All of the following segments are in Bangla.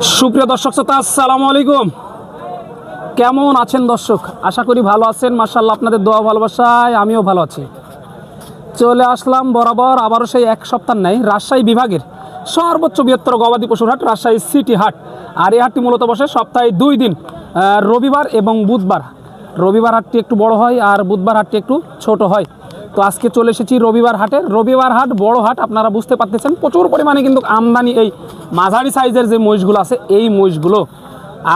সুপ্রিয় দর্শক শ্রোতা, আসসালামু আলাইকুম। কেমন আছেন দর্শক? আশা করি ভালো আছেন। মার্শাল্লাহ আপনাদের দোয়া ভালোবাসায় আমিও ভালো আছি। চলে আসলাম বরাবর, আবারও সেই এক সপ্তাহ নেই, রাজশাহী বিভাগের সর্বোচ্চ বৃহত্তর গবাদি পশুর হাট, রাজশাহী সিটি হাট। আর এই হাটটি মূলত বসে সপ্তাহে দুই দিন রবিবার এবং বুধবার। রবিবার হাটটি একটু বড় হয় আর বুধবার হাটটি একটু ছোট হয়। তো আজকে চলে এসেছি রবিবার হাটে। রবিবার হাট, বড় হাট, আপনারা বুঝতে পারতেছেন, প্রচুর পরিমাণে কিন্তু আমদানি এই মাঝারি সাইজের যে মহিষগুলো আছে, এই মহিষগুলো।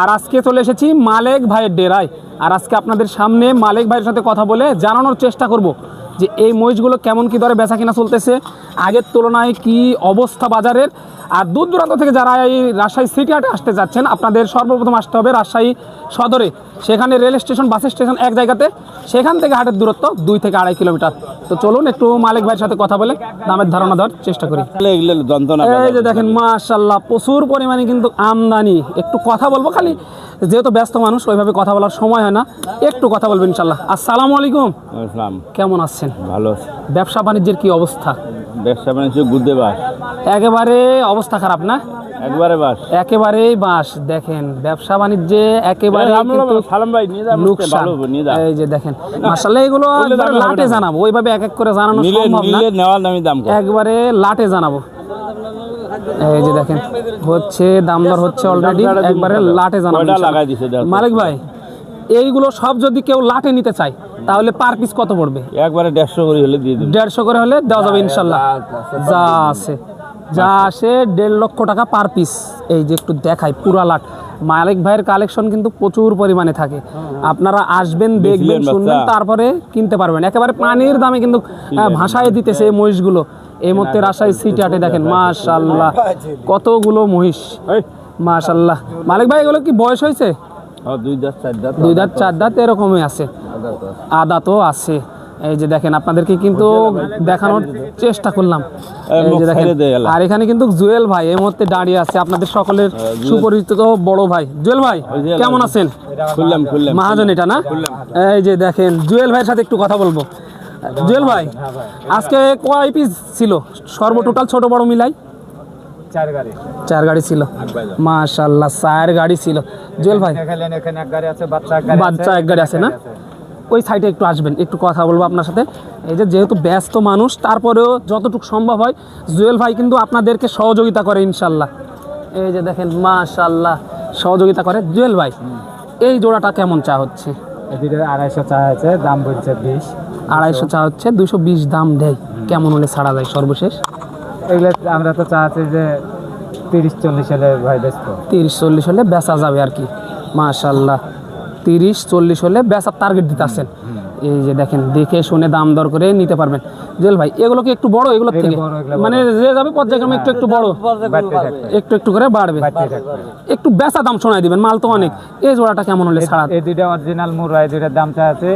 আর আজকে চলে এসেছি মালেক ভাইয়ের ডেরায়। আর আজকে আপনাদের সামনে মালেক ভাইয়ের সাথে কথা বলে জানানোর চেষ্টা করব। যে এই মহিষগুলো কেমন কি দরে বেচা কিনা চলতেছে আগের তুলনায় কি অবস্থা বাজারের? আর দূর দূরান্ত থেকে যারা এই রাজশাহী সিটি হাটে আসতে যাচ্ছেন আপনাদের সর্বপ্রথম আসতে হবে রাজশাহী সদরে। সেখানে রেল স্টেশন বাস স্টেশন এক জায়গাতে সেখান থেকে হাটের দূরত্ব দুই থেকে আড়াই কিলোমিটার। তো চলুন একটু মালিক ভাইয়ের সাথে কথা বলে দামের ধারণা দেওয়ার চেষ্টা করি। এই যে দেখেন মাশাল্লাহ প্রচুর পরিমাণে কিন্তু আমদানি। একটু কথা বলব খালি। যেহেতু ব্যস্ত মানুষ ওইভাবে কথা বলার সময় হয় না। একটু কথা বলবেন ইনশাল্লাহ। আসসালামু আলাইকুম। কেমন আছেন? ভালো ব্যবসা বাণিজ্যের কি অবস্থা? ব্যবসা বাণিজ্য বাস। একেবারে অবস্থা খারাপ না? একবারে বাস। একেবারেই বাস। দেখেন ব্যবসা বাণিজ্যে একেবারে সালাম ভাই নিয়ে যাব ভালো নিয়ে যা। এই যে দেখেন মাসাল্লাহ এগুলো লাটে জানাব। ওইভাবে এক এক করে জানানো সম্ভব না। নিলে নেওয়ার দাম একবারে লাটে জানাব। এই যে দেখেন হচ্ছে দাম দর হচ্ছে অলরেডি একবারে লাটে জানাব লাগাই দিছে মালিক ভাই এইগুলো সব যদি কেউ লাটে নিতে চায় তাহলে পার পিস কত পড়বে? একবারে দেড়শো করে হলে দিয়ে দেড়শো করে হলে দেওয়া যাবে ইনশাল্লাহ। যা আছে যা আসে দেড় লক্ষ টাকা পার পিস এই যে একটু দেখাই পুরা লাট। মালিক ভাইয়ের কালেকশন কিন্তু প্রচুর পরিমাণে থাকে। আপনারা আসবেন দেখবেন। শুনবেন তারপরে কিনতে পারবেন। একেবারে পানির দামে কিন্তু ভাসায় দিতেছে এই মহিষগুলো। এই মধ্যে রাজশাহী সিটি হাটে দেখেন মাশাল্লাহ কতগুলো মহিষ। মাশাল্লাহ মালিক ভাই এগুলো কি বয়স হয়েছে? দুই দাঁত চার দাঁত এরকমই আছে। আদা তো আছে। এই যে দেখেন আপনাদেরকে কিন্তু দেখানোর চেষ্টা করলাম। আর এখানে কিন্তু জুয়েল ভাই এই মুহূর্তে দাঁড়িয়ে আছে আপনাদের সকলের সুপরিচিত বড় ভাই। জুয়েল ভাই কেমন আছেন? মহাজন এটা না? এই যে দেখেন জুয়েল ভাইয়ের সাথে একটু কথা বলব। জুয়েল ভাই আজকে কয় পিস ছিল? সর্ব টোটাল ছোট বড় মিলাই? চার গাড়ি। চার গাড়ি ছিল। মাশাল্লাহ চার গাড়ি ছিল। জুয়েল ভাই এখানে এক গাড়ি আছে বাচ্চা এক গাড়ি বাচ্চা এক গাড়ি আছে না? ওই সাইডে একটু আসবেন একটু কথা বলব আপনার সাথে। এই যে যেহেতু ব্যস্ত মানুষ তারপরেও যতটুকু সম্ভব হয় জুয়েল ভাই কিন্তু আপনাদেরকে সহযোগিতা করে ইনশাল্লাহ। এই যে দেখেন মাশাল্লাহ সহযোগিতা করে। জুয়েল ভাই এই জোড়াটা কেমন চা হচ্ছে? আড়াইশো চা আছে দাম বলছে বিশ। আড়াইশো চা হচ্ছে দুশো বিশ দাম দেয়। কেমন হলে ছাড়া যায় সর্বশেষ? এগুলো আমরা তো চাচ্ছি যে তিরিশ চল্লিশ হলে ভাই ব্যস্ত। তিরিশ চল্লিশ হলে বেচা যাবে আর কি। মাশাল্লাহ। তিরিশ চল্লিশ হলে বেচার টার্গেট দিতে আসেন এই যে দেখেন দেখে শুনে দাম দর করে নিতে পারবেন। জেল ভাই এগুলো কি একটু বড়? এগুলোর থেকে? এগুলো মানে যে যাবে পর্যায়ক্রমে একটু একটু বড়। একটু একটু করে বাড়বে। একটু বেচা দাম শোনায় দিবেন মাল তো অনেক। এই জোড়াটা কেমন হলে ছাড়া? এই দুইটা অরিজিনাল মুরা এই দুইটার দাম চা আছে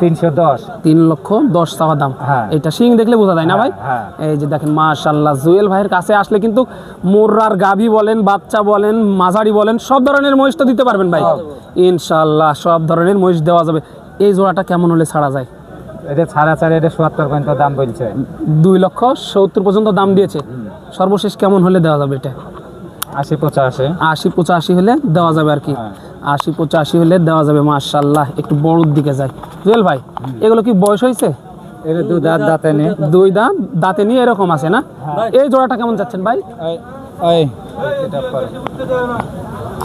তিনশো দশ। তিন লক্ষ দশ দাম। হ্যাঁ। এটা সিং দেখলে বোঝা যায় না ভাই? হ্যাঁ। এই যে দেখেন মাশাল্লাহ জুয়েল ভাইয়ের কাছে আসলে কিন্তু মোর্রার গাভি বলেন বাচ্চা বলেন মাঝারি বলেন সব ধরনের মহিষ তো দিতে পারবেন ভাই। ইনশাল্লাহ সব ধরনের মহিষ দেওয়া যাবে। এই জোড়াটা কেমন হলে ছাড়া যায়? এটা ছাড়া ছাড়া এটা পর্যন্ত দাম বলছে। দুই লক্ষ সত্তর পর্যন্ত দাম দিয়েছে। সর্বশেষ কেমন হলে দেওয়া যাবে এটা? আশি পঁচাশি। আশি পঁচাশি হলে দেওয়া যাবে আর কি। হ্যাঁ। আশি পঁচাশি হলে দেওয়া যাবে মার্শাল্লাহ একটু বড়োর দিকে যায় জুয়েল ভাই এগুলো কি বয়স হয়েছে? এটা দাঁত দাঁতে নিয়ে দুই দাঁত দাঁতে নিয়ে এরকম আছে না? হ্যাঁ। এই জোড়াটা কেমন যাচ্ছেন ভাই?